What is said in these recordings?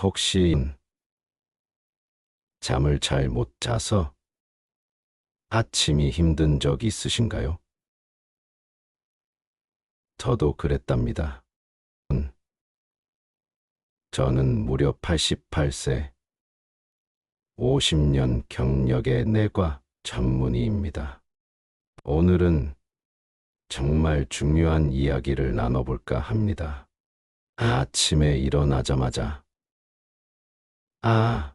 혹시 잠을 잘 못 자서 아침이 힘든 적 있으신가요? 저도 그랬답니다. 음. 저는 무려 88세, 50년 경력의 내과 전문의입니다. 오늘은 정말 중요한 이야기를 나눠볼까 합니다. 아침에 일어나자마자, 아,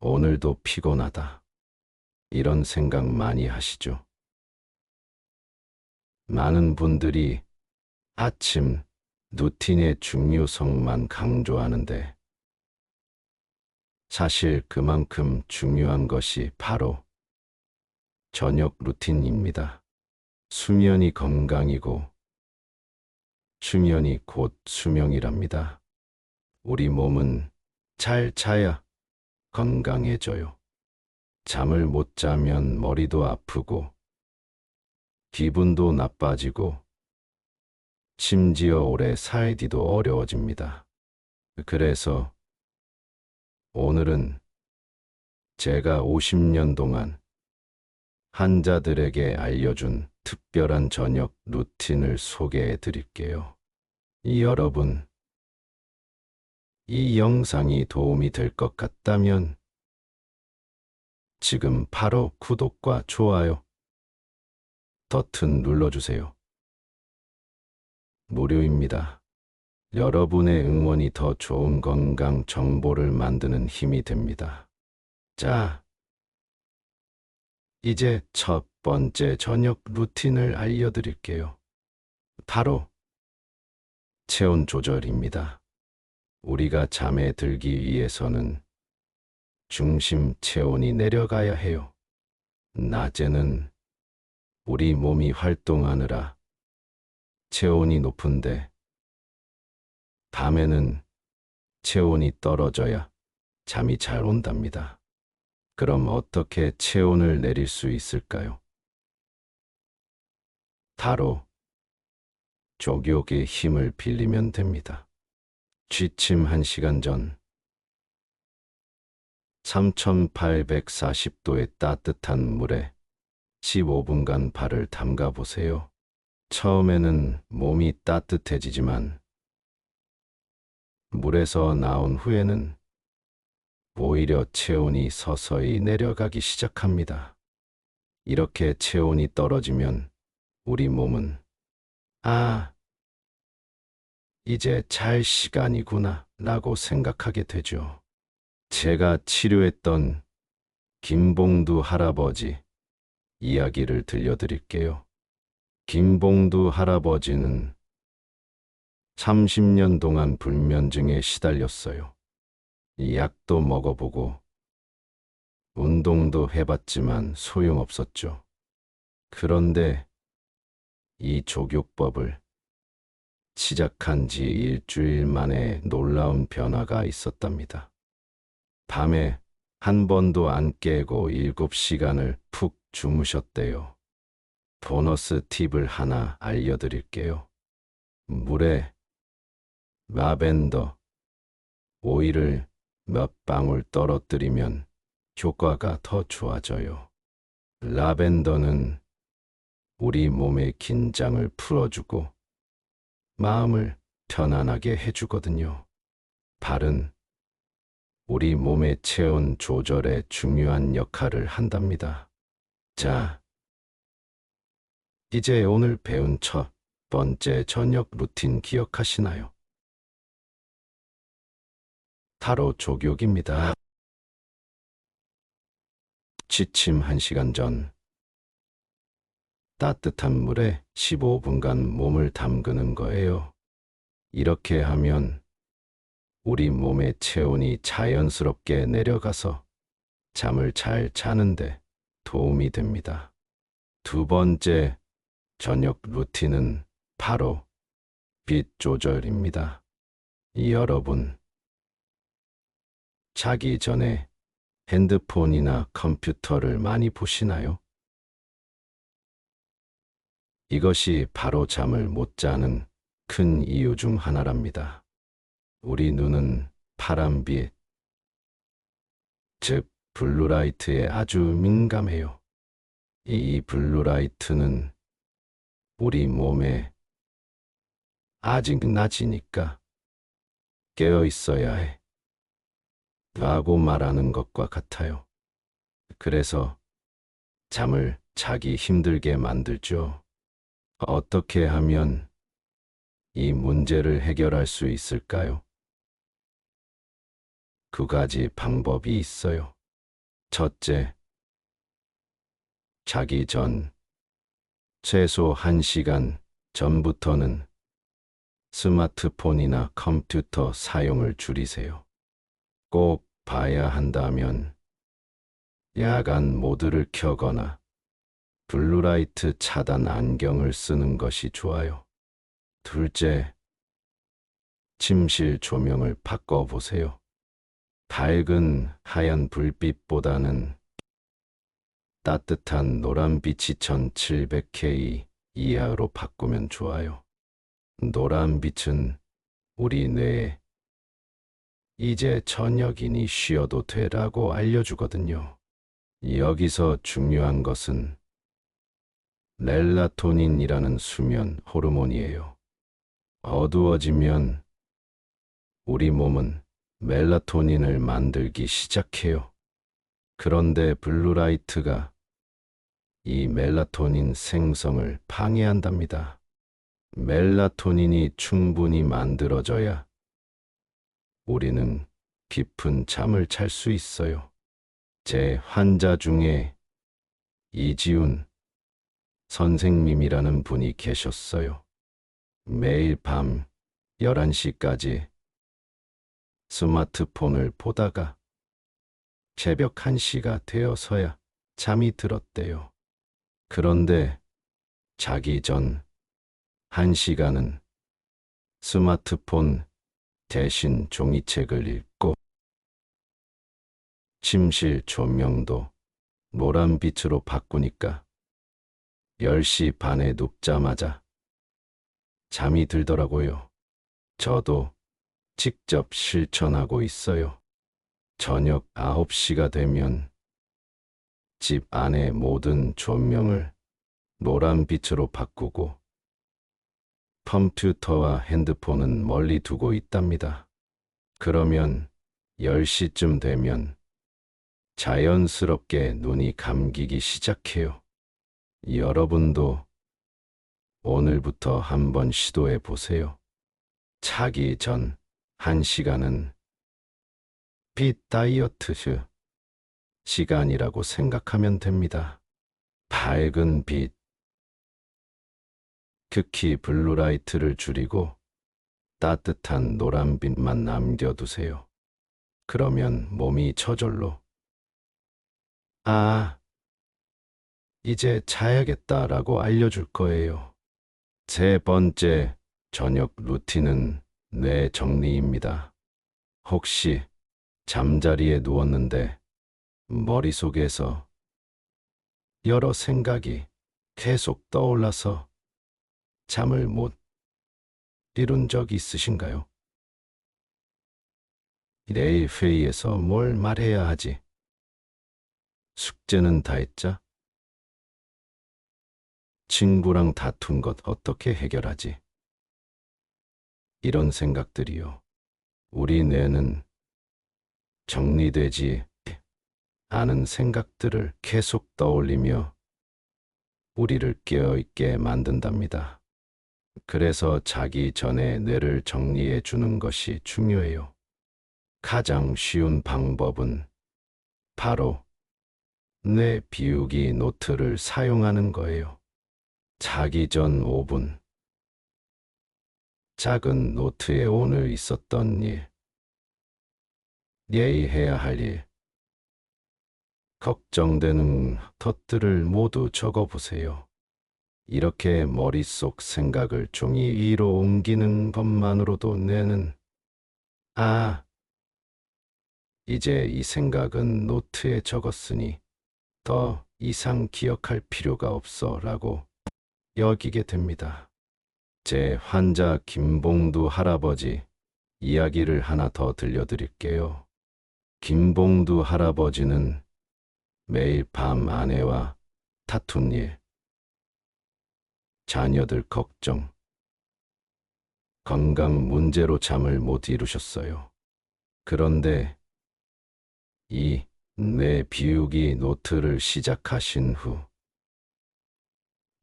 오늘도 피곤하다. 이런 생각 많이 하시죠? 많은 분들이 아침 루틴의 중요성만 강조하는데 사실 그만큼 중요한 것이 바로 저녁 루틴입니다. 수면이 건강이고 수면이 곧 수명이랍니다. 우리 몸은 잘 자야 건강해져요. 잠을 못 자면 머리도 아프고 기분도 나빠지고 심지어 오래 살기도 어려워집니다. 그래서 오늘은 제가 50년 동안 환자들에게 알려준 특별한 저녁 루틴을 소개해 드릴게요. 여러분, 이 영상이 도움이 될 것 같다면 지금 바로 구독과 좋아요 버튼 눌러주세요. 무료입니다. 여러분의 응원이 더 좋은 건강 정보를 만드는 힘이 됩니다. 자, 이제 첫 번째 저녁 루틴을 알려드릴게요. 바로 체온 조절입니다. 우리가 잠에 들기 위해서는 중심 체온이 내려가야 해요. 낮에는 우리 몸이 활동하느라 체온이 높은데 밤에는 체온이 떨어져야 잠이 잘 온답니다. 그럼 어떻게 체온을 내릴 수 있을까요? 바로 족욕의 힘을 빌리면 됩니다. 취침 1시간 전 3840도의 따뜻한 물에 15분간 발을 담가 보세요. 처음에는 몸이 따뜻해지지만 물에서 나온 후에는 오히려 체온이 서서히 내려가기 시작합니다. 이렇게 체온이 떨어지면 우리 몸은 아, 이제 잘 시간이구나 라고 생각하게 되죠. 제가 치료했던 김봉두 할아버지 이야기를 들려드릴게요. 김봉두 할아버지는 30년 동안 불면증에 시달렸어요. 약도 먹어보고 운동도 해봤지만 소용없었죠. 그런데 이 족욕법을 시작한 지 일주일 만에 놀라운 변화가 있었답니다. 밤에 한 번도 안 깨고 일곱 시간을 푹 주무셨대요. 보너스 팁을 하나 알려드릴게요. 물에 라벤더 오일을 몇 방울 떨어뜨리면 효과가 더 좋아져요. 라벤더는 우리 몸의 긴장을 풀어주고 마음을 편안하게 해주거든요. 발은 우리 몸의 체온 조절에 중요한 역할을 한답니다. 자, 이제 오늘 배운 첫 번째 저녁 루틴 기억하시나요? 바로 족욕입니다. 취침 1시간 전 따뜻한 물에 15분간 몸을 담그는 거예요. 이렇게 하면 우리 몸의 체온이 자연스럽게 내려가서 잠을 잘 자는데 도움이 됩니다. 두 번째 저녁 루틴은 바로 빛 조절입니다. 여러분, 자기 전에 핸드폰이나 컴퓨터를 많이 보시나요? 이것이 바로 잠을 못 자는 큰 이유 중 하나랍니다. 우리 눈은 파란빛, 즉 블루라이트에 아주 민감해요. 이 블루라이트는 우리 몸에 아직 낮이니까 깨어 있어야 해. 라고 말하는 것과 같아요. 그래서 잠을 자기 힘들게 만들죠. 어떻게 하면 이 문제를 해결할 수 있을까요? 두 가지 방법이 있어요. 첫째, 자기 전, 최소 1시간 전부터는 스마트폰이나 컴퓨터 사용을 줄이세요. 꼭 봐야 한다면 야간 모드를 켜거나 블루라이트 차단 안경을 쓰는 것이 좋아요. 둘째, 침실 조명을 바꿔보세요. 밝은 하얀 불빛보다는 따뜻한 노란빛이 1700K 이하로 바꾸면 좋아요. 노란빛은 우리 뇌에 이제 저녁이니 쉬어도 되라고 알려주거든요. 여기서 중요한 것은 렐라토닌이라는 수면 호르몬이에요. 어두워지면 우리 몸은 멜라토닌을 만들기 시작해요. 그런데 블루라이트가 이 멜라토닌 생성을 방해한답니다. 멜라토닌이 충분히 만들어져야 우리는 깊은 잠을 잘 수 있어요. 제 환자 중에 이지훈 선생님이라는 분이 계셨어요. 매일 밤 11시까지 스마트폰을 보다가 새벽 1시가 되어서야 잠이 들었대요. 그런데 자기 전 1시간은 스마트폰 대신 종이책을 읽고 침실 조명도 노란 빛으로 바꾸니까 10시 반에 눕자마자 잠이 들더라고요. 저도 직접 실천하고 있어요. 저녁 9시가 되면 집 안의 모든 조명을 노란빛으로 바꾸고 컴퓨터와 핸드폰은 멀리 두고 있답니다. 그러면 10시쯤 되면 자연스럽게 눈이 감기기 시작해요. 여러분도 오늘부터 한번 시도해 보세요. 자기 전 1시간은 빛 다이어트 시간이라고 생각하면 됩니다. 밝은 빛, 극히 블루라이트를 줄이고 따뜻한 노란빛만 남겨두세요. 그러면 몸이 저절로 아, 이제 자야겠다라고 알려줄 거예요. 세 번째 저녁 루틴은 뇌 정리입니다. 혹시 잠자리에 누웠는데 머릿속에서 여러 생각이 계속 떠올라서 잠을 못 이룬 적 있으신가요? 내일 회의에서 뭘 말해야 하지? 숙제는 다 했자? 친구랑 다툰 것 어떻게 해결하지? 이런 생각들이요. 우리 뇌는 정리되지 않은 생각들을 계속 떠올리며 우리를 깨어있게 만든답니다. 그래서 자기 전에 뇌를 정리해 주는 것이 중요해요. 가장 쉬운 방법은 바로 뇌 비우기 노트를 사용하는 거예요. 자기 전 5분. 작은 노트에 오늘 있었던 일, 예의해야 할 일, 걱정되는 것들을 모두 적어 보세요. 이렇게 머릿속 생각을 종이 위로 옮기는 것만으로도 뇌는 아, 이제 이 생각은 노트에 적었으니 더 이상 기억할 필요가 없어 라고 여기게 됩니다. 제 환자 김봉두 할아버지 이야기를 하나 더 들려드릴게요. 김봉두 할아버지는 매일 밤 아내와 다툰 일, 자녀들 걱정, 건강 문제로 잠을 못 이루셨어요. 그런데 이내 비우기 노트를 시작하신 후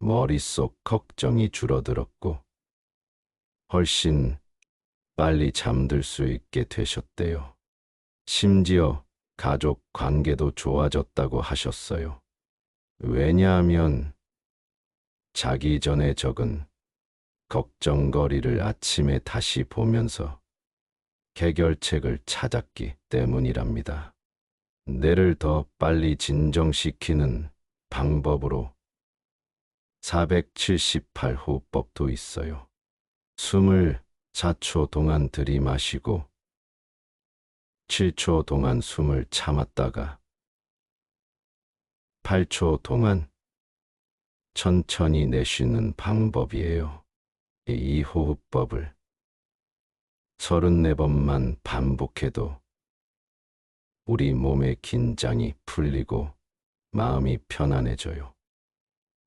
머릿속 걱정이 줄어들었고 훨씬 빨리 잠들 수 있게 되셨대요. 심지어 가족 관계도 좋아졌다고 하셨어요. 왜냐하면 자기 전에 적은 걱정거리를 아침에 다시 보면서 해결책을 찾았기 때문이랍니다. 뇌를 더 빨리 진정시키는 방법으로 478 호흡법도 있어요. 숨을 4초 동안 들이마시고 7초 동안 숨을 참았다가 8초 동안 천천히 내쉬는 방법이에요. 이 호흡법을 34번만 반복해도 우리 몸의 긴장이 풀리고 마음이 편안해져요.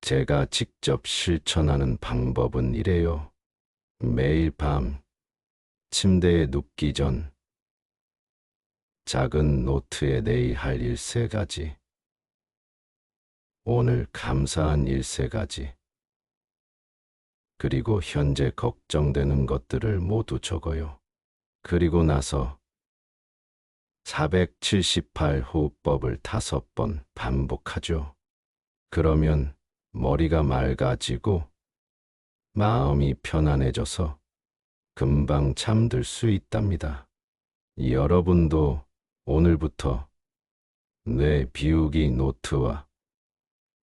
제가 직접 실천하는 방법은 이래요. 매일 밤 침대에 눕기 전 작은 노트에 내일 할 일 세 가지, 오늘 감사한 일 세 가지, 그리고 현재 걱정되는 것들을 모두 적어요. 그리고 나서 478 호흡법을 다섯 번 반복하죠. 그러면 머리가 맑아지고 마음이 편안해져서 금방 잠들 수 있답니다. 여러분도 오늘부터 뇌 비우기 노트와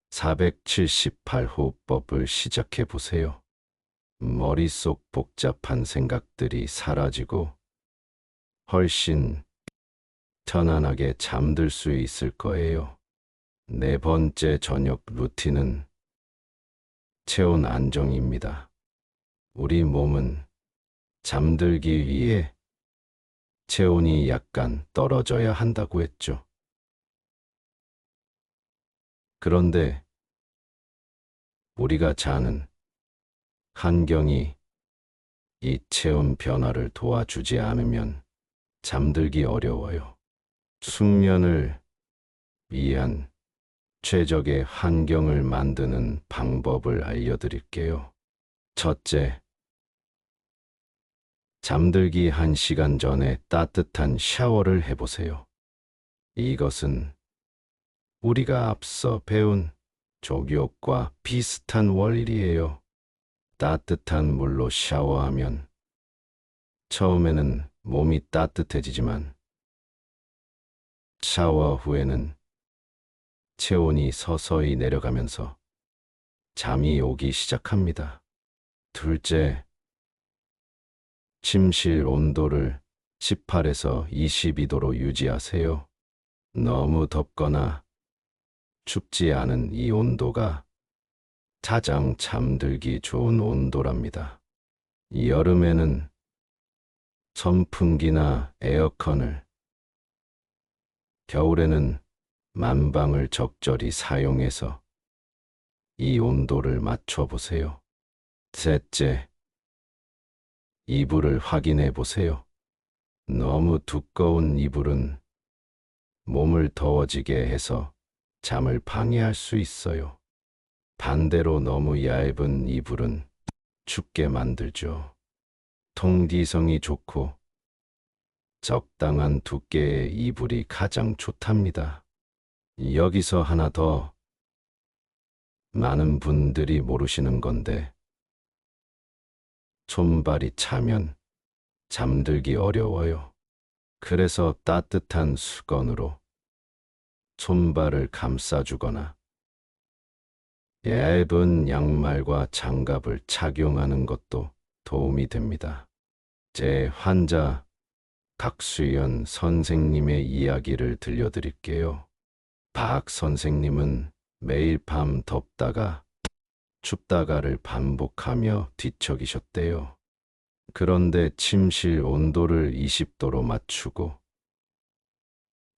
478 호흡법을 시작해 보세요. 머릿속 복잡한 생각들이 사라지고 훨씬 편안하게 잠들 수 있을 거예요. 네 번째 저녁 루틴은 체온 안정입니다. 우리 몸은 잠들기 위해 체온이 약간 떨어져야 한다고 했죠. 그런데 우리가 자는 환경이 이 체온 변화를 도와주지 않으면 잠들기 어려워요. 숙면을 위한 최적의 환경을 만드는 방법을 알려드릴게요. 첫째, 잠들기 한 시간 전에 따뜻한 샤워를 해보세요. 이것은 우리가 앞서 배운 족욕과 비슷한 원리예요. 따뜻한 물로 샤워하면 처음에는 몸이 따뜻해지지만 샤워 후에는 체온이 서서히 내려가면서 잠이 오기 시작합니다. 둘째, 침실 온도를 18에서 22도로 유지하세요. 너무 덥거나 춥지 않은 이 온도가 가장 잠들기 좋은 온도랍니다. 여름에는 선풍기나 에어컨을, 겨울에는 만방을 적절히 사용해서 이 온도를 맞춰보세요. 셋째, 이불을 확인해 보세요. 너무 두꺼운 이불은 몸을 더워지게 해서 잠을 방해할 수 있어요. 반대로 너무 얇은 이불은 춥게 만들죠. 통기성이 좋고 적당한 두께의 이불이 가장 좋답니다. 여기서 하나 더 많은 분들이 모르시는 건데 손발이 차면 잠들기 어려워요. 그래서 따뜻한 수건으로 손발을 감싸주거나 얇은 양말과 장갑을 착용하는 것도 도움이 됩니다. 제 환자 각수연 선생님의 이야기를 들려드릴게요. 박 선생님은 매일 밤 덥다가 춥다가를 반복하며 뒤척이셨대요. 그런데 침실 온도를 20도로 맞추고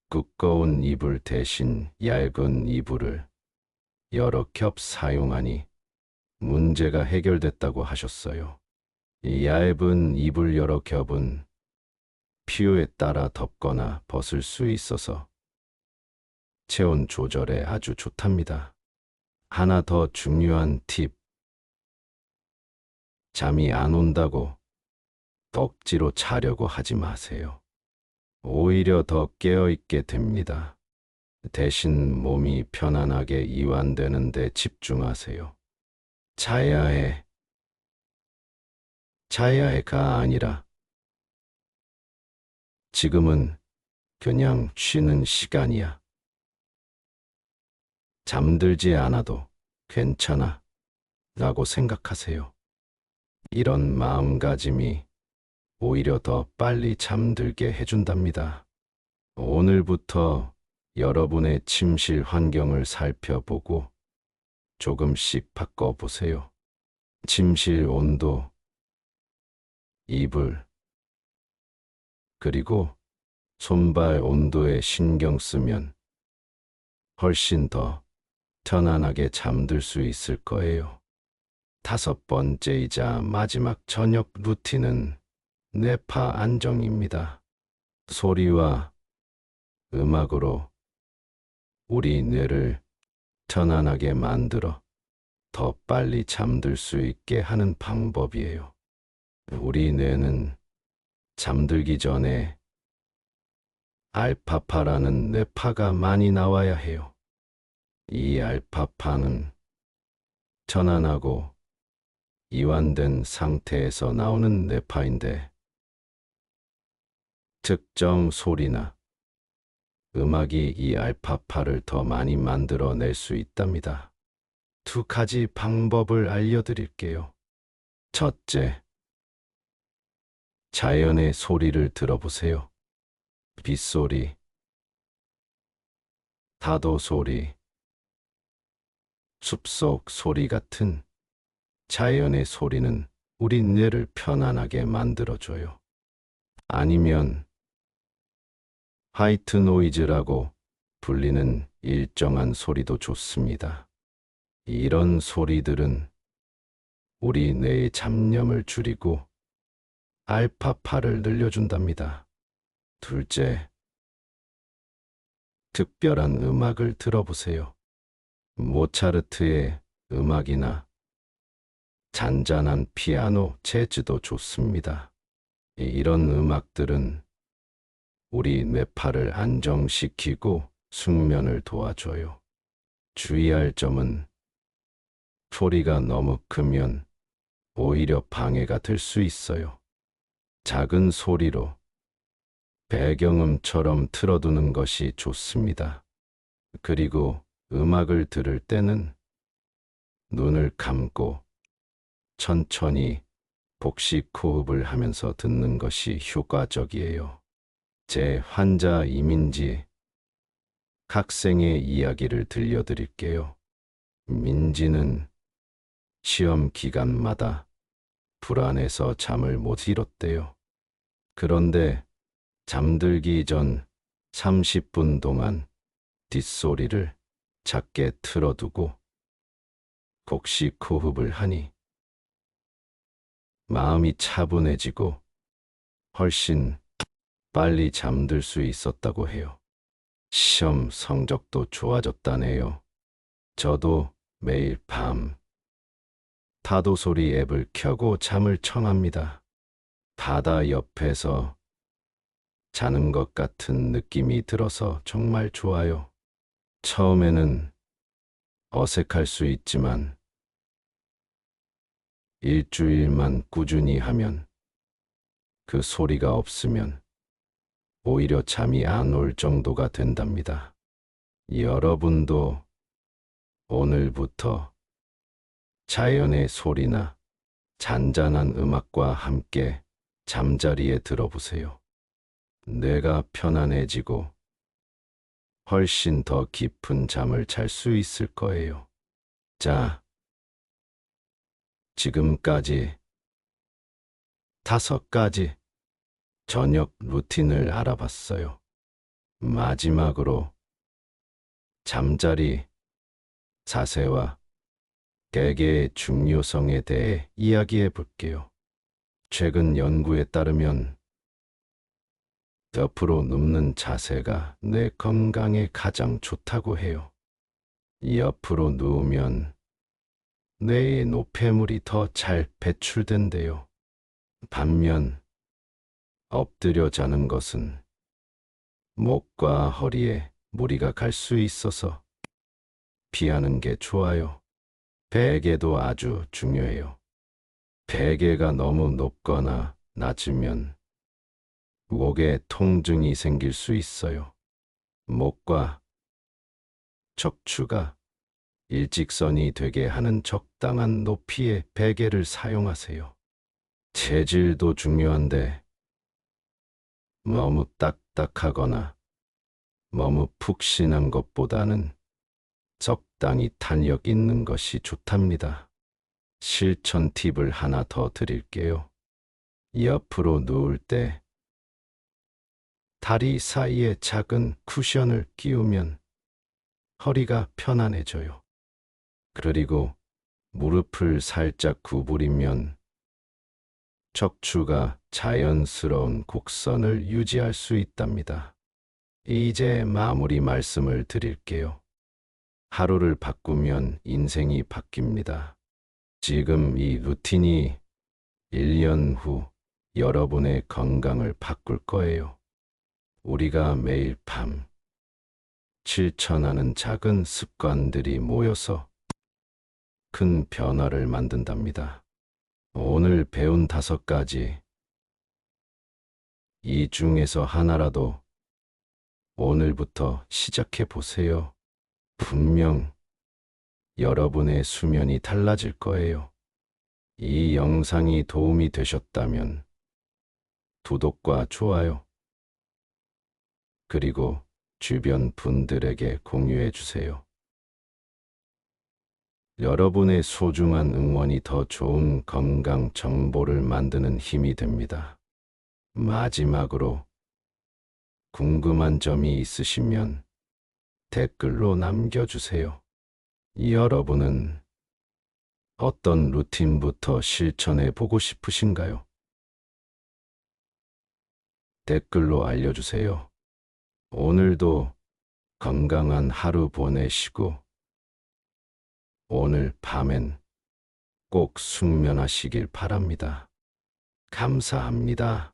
두꺼운 이불 대신 얇은 이불을 여러 겹 사용하니 문제가 해결됐다고 하셨어요. 이 얇은 이불 여러 겹은 필요에 따라 덮거나 벗을 수 있어서 체온 조절에 아주 좋답니다. 하나 더 중요한 팁. 잠이 안 온다고 억지로 자려고 하지 마세요. 오히려 더 깨어있게 됩니다. 대신 몸이 편안하게 이완되는 데 집중하세요. 자야 해. 자야 해가 아니라 지금은 그냥 쉬는 시간이야. 잠들지 않아도 괜찮아. 라고 생각하세요. 이런 마음가짐이 오히려 더 빨리 잠들게 해준답니다. 오늘부터 여러분의 침실 환경을 살펴보고 조금씩 바꿔보세요. 침실 온도, 이불, 그리고 손발 온도에 신경 쓰면 훨씬 더 편안하게 잠들 수 있을 거예요. 다섯 번째이자 마지막 저녁 루틴은 뇌파 안정입니다. 소리와 음악으로 우리 뇌를 편안하게 만들어 더 빨리 잠들 수 있게 하는 방법이에요. 우리 뇌는 잠들기 전에 알파파라는 뇌파가 많이 나와야 해요. 이 알파파는 편안하고 이완된 상태에서 나오는 뇌파인데 특정 소리나 음악이 이 알파파를 더 많이 만들어낼 수 있답니다. 두 가지 방법을 알려드릴게요. 첫째, 자연의 소리를 들어보세요. 빗소리, 파도 소리, 숲속 소리 같은 자연의 소리는 우리 뇌를 편안하게 만들어줘요. 아니면 화이트 노이즈라고 불리는 일정한 소리도 좋습니다. 이런 소리들은 우리 뇌의 잡념을 줄이고 알파파를 늘려준답니다. 둘째, 특별한 음악을 들어보세요. 모차르트의 음악이나 잔잔한 피아노, 재즈도 좋습니다. 이런 음악들은 우리 뇌파를 안정시키고 숙면을 도와줘요. 주의할 점은 소리가 너무 크면 오히려 방해가 될 수 있어요. 작은 소리로 배경음처럼 틀어두는 것이 좋습니다. 그리고 음악을 들을 때는 눈을 감고 천천히 복식 호흡을 하면서 듣는 것이 효과적이에요. 제 환자 이민지 학생의 이야기를 들려드릴게요. 민지는 시험 기간마다 불안해서 잠을 못 이뤘대요. 그런데 잠들기 전 30분 동안 뒷소리를 작게 틀어두고 곡식 호흡을 하니 마음이 차분해지고 훨씬 빨리 잠들 수 있었다고 해요. 시험 성적도 좋아졌다네요. 저도 매일 밤 파도 소리 앱을 켜고 잠을 청합니다. 바다 옆에서 자는 것 같은 느낌이 들어서 정말 좋아요. 처음에는 어색할 수 있지만 일주일만 꾸준히 하면 그 소리가 없으면 오히려 잠이 안 올 정도가 된답니다. 여러분도 오늘부터 자연의 소리나 잔잔한 음악과 함께 잠자리에 들어보세요. 뇌가 편안해지고 훨씬 더 깊은 잠을 잘 수 있을 거예요. 자, 지금까지 다섯 가지 저녁 루틴을 알아봤어요. 마지막으로 잠자리 자세와 개개의 중요성에 대해 이야기해 볼게요. 최근 연구에 따르면 옆으로 눕는 자세가 뇌 건강에 가장 좋다고 해요. 옆으로 누우면 뇌의 노폐물이 더 잘 배출된대요. 반면 엎드려 자는 것은 목과 허리에 무리가 갈 수 있어서 피하는 게 좋아요. 베개도 아주 중요해요. 베개가 너무 높거나 낮으면 목에 통증이 생길 수 있어요. 목과 척추가 일직선이 되게 하는 적당한 높이의 베개를 사용하세요. 재질도 중요한데 너무 딱딱하거나 너무 푹신한 것보다는 적당히 탄력 있는 것이 좋답니다. 실천 팁을 하나 더 드릴게요. 옆으로 누울 때 다리 사이에 작은 쿠션을 끼우면 허리가 편안해져요. 그리고 무릎을 살짝 구부리면 척추가 자연스러운 곡선을 유지할 수 있답니다. 이제 마무리 말씀을 드릴게요. 하루를 바꾸면 인생이 바뀝니다. 지금 이 루틴이 1년 후 여러분의 건강을 바꿀 거예요. 우리가 매일 밤 실천하는 작은 습관들이 모여서 큰 변화를 만든답니다. 오늘 배운 다섯 가지. 이 중에서 하나라도 오늘부터 시작해 보세요. 분명 여러분의 수면이 달라질 거예요. 이 영상이 도움이 되셨다면 구독과 좋아요, 그리고 주변 분들에게 공유해 주세요. 여러분의 소중한 응원이 더 좋은 건강 정보를 만드는 힘이 됩니다. 마지막으로 궁금한 점이 있으시면 댓글로 남겨주세요. 여러분은 어떤 루틴부터 실천해 보고 싶으신가요? 댓글로 알려주세요. 오늘도 건강한 하루 보내시고 오늘 밤엔 꼭 숙면하시길 바랍니다. 감사합니다.